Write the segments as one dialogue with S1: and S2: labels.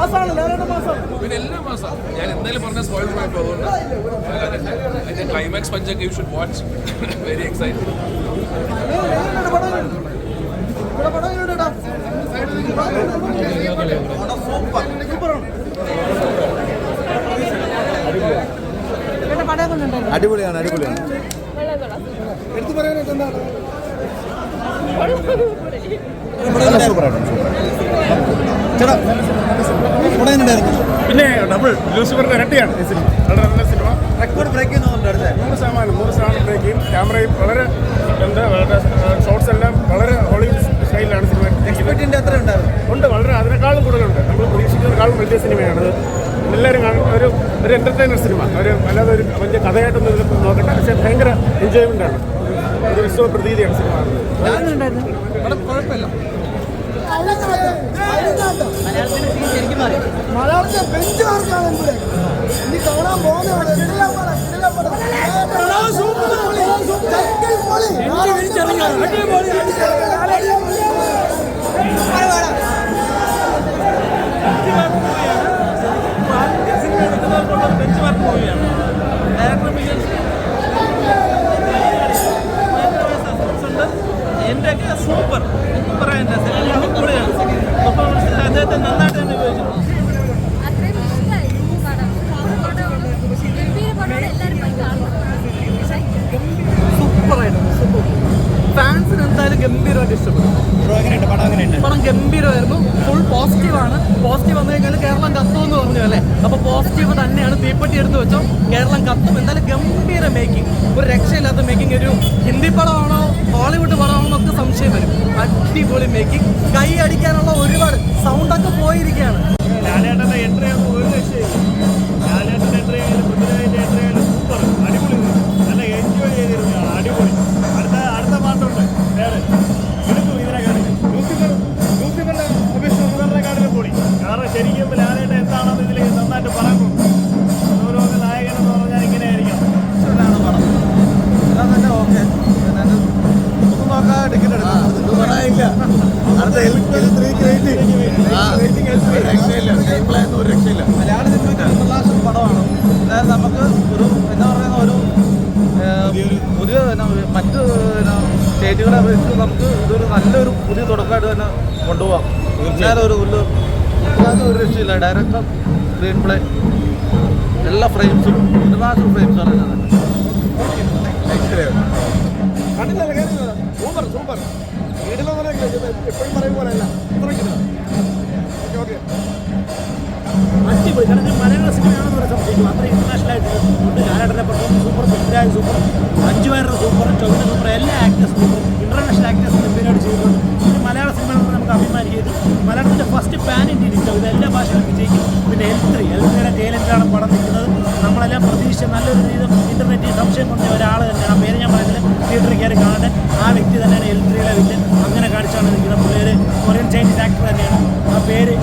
S1: പിന്നെ എല്ലാ മാസം ഞാൻ എന്തായാലും പറഞ്ഞ സ്പോയിലർ ആയിപ്പോ അതുകൊണ്ട് അതിന്റെ climax പഞ്ചൊക്കെ you should watch very excited.
S2: അടിപൊളിയാണ് അടിപൊളിയാണ്.
S3: എടുത്തു പറയാനായിട്ട് എന്താണ്?
S2: നല്ല സൂപ്പറായിട്ടുണ്ട് ചേട്ടാ
S4: പിന്നെ ഡബിൾ ലൂസിഫറിന്റെ ഇരട്ടിയാണ് ഈ സിനിമ. വളരെ നല്ല സിനിമ.
S2: റെക്കോർഡ് ബ്രേക്ക്
S4: നൂറ് ശതമാനം നൂറ് ശതമാനം ബ്രേക്ക് ക്യാമറയും വളരെ എന്താ വളരെ ഷോർട്സ് എല്ലാം വളരെ ഹോളിവുഡ് സ്റ്റൈലിലാണ് സിനിമ.
S2: എക്സ്പെക്റ്റിന്റെ അത്ര ഉണ്ടായിരുന്നു?
S4: ഉണ്ട് വളരെ അതിനേക്കാളും കൂടുതലുണ്ട്. നമ്മൾ പ്രതീക്ഷിക്കുന്നതിനേക്കാളും വലിയ സിനിമയാണ്. എല്ലാവരും ഒരു ഒരു എന്റർടൈനർ സിനിമ. ഒരു അല്ലാതെ ഒരു വലിയ കഥയായിട്ടൊന്നും ഇതിൽ നോക്കട്ടെ പക്ഷേ ഭയങ്കര എൻജോയ്മെന്റ് ആണ്. ഒരു വിശ്വ പ്രതീതിയാണ് സിനിമ കാണുന്നത്
S1: കുഴപ്പമില്ല
S3: മലയാളത്തിലെ ബെഞ്ച് മാർക്കാണ് ഇവിടെ ഇനി കാണാൻ. സൂപ്പർ പൊളി, ചക്കൽ പൊളി. അടിപൊളി, അടിപൊളി.
S5: എന്റെയൊക്കെ സൂപ്പർ
S6: പടം
S5: ഗംഭീരമായിരുന്നു. ഫുൾ പോസിറ്റീവാണ് പോസിറ്റീവ് വന്നു കഴിഞ്ഞാൽ കേരളം കത്തും എന്ന് പറഞ്ഞു അല്ലേ? അപ്പോൾ പോസിറ്റീവ് തന്നെയാണ് തീപ്പെട്ടി എടുത്തു വെച്ചോ. കേരളം കത്തും. എന്തായാലും ഗംഭീര മേക്കിംഗ് ഒരു രക്ഷയില്ലാത്ത മേക്കിംഗ് ഒരു ഹിന്ദി പടമാണോ ഹോളിവുഡ് പടമാണോ എന്നൊക്കെ സംശയം വരും. അടിപൊളി മേക്കിംഗ് കൈ അടിക്കാനുള്ള ഒരുപാട് സൗണ്ടൊക്കെ പോയിരിക്കുകയാണ്.
S4: ലാലേട്ടന്റെ എൻട്രി ഒരു രക്ഷയില്ല ലാലേട്ടന്റെ എൻട്രി
S2: നമുക്ക് ഒരു എന്താ പറയുന്ന ഒരു പുതിയ മറ്റ് സ്റ്റേറ്റുകളെ അപേക്ഷിച്ച് നമുക്ക് ഇതൊരു നല്ലൊരു പുതിയ തുടക്കമായിട്ട് തന്നെ കൊണ്ടുപോകാം തീർച്ചയായും. ഒരു ഒരു ഒരു രക്ഷയില്ല. ഡയറക്ടർ സ്ക്രീൻ പ്ലേ എല്ലാ ഫ്രെയിംസും ഇന്റർനാഷണൽ ഫ്രെയിംസാണ്
S4: പോലെയല്ല അത്രയ്ക്കില്ല ഓക്കെ
S7: അടിപൊളി. കാരണം മലയാള സിനിമയാണെന്ന് ഒരു സംശയിക്കും അത്ര ഇന്റർനാഷണൽ ആയിട്ട് ഉണ്ട്. ലാലേട്ടനെ പെർഫോമൻസ് സൂപ്പർ പൃഥ്വിരാജ് സൂപ്പർ അഞ്ചു പേരുടെ സൂപ്പർ ടൊവിന സൂപ്പർ എല്ലാ ആക്ടേഴ്സ് സൂപ്പർ ഇന്റർനാഷണൽ ആക്ടേഴ്സ് ഗംഭീരമായിട്ട് ചെയ്തിട്ടുണ്ട് പിന്നെ മലയാള സിനിമയാണെന്ന് നമുക്ക് അഭിമാനിക്കുന്നത് മലയാളത്തിന്റെ ഫസ്റ്റ് പാൻ ഇന്ത്യൻ ഹിറ്റ് ഇത് എല്ലാ ഭാഷകളും വിജയിക്കും. പിന്നെ എൽ ത്രീ എൽ ത്രീയുടെ ടേലന്റാണ് പടം നിൽക്കുന്നത്. നമ്മളെല്ലാം പ്രതീക്ഷിച്ച നല്ലൊരു രീതിയിൽ ഇന്റർനെറ്റിൽ സംശയം കൊണ്ട ഒരാൾ തന്നെയാണ്. ആ പേര് ഞാൻ പറയുന്നത് തിയേറ്ററിൽ കയറി കാണാൻ ആ വ്യക്തി തന്നെയാണ് എൽ ത്രീയുടെ വില്ലൻ. അങ്ങനെ കാണിച്ചാണ് നിൽക്കുന്നത്. പുള്ളിയൊരു കൊറിയൻ ചൈനീസ് ആക്ടർ തന്നെയാണ്. ആ പേര്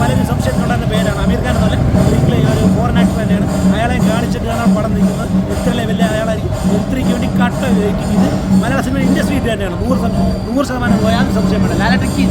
S7: പലരും സംശയത്തിലുണ്ടായിരുന്ന പേരാണ്. അമീർ ഖാൻ എന്നല്ല ഒരിക്കലും ഒരു ഫോറിൻ ആക്ടർ തന്നെയാണ്. അയാളെ കാണിച്ചിട്ടാണ് ആ പടം നിൽക്കുന്നത്. എത്ര ലെവലിൽ അയാളായിരിക്കും? എത്രയ്ക്ക് വേണ്ടി കട്ട ഇത് മലയാള സിനിമ ഇൻഡസ്ട്രി തന്നെയാണ്. നൂറ് നൂറ് ശതമാനം പോയാൽ സംശയം വേണ്ട. ലാലട്ടക്കി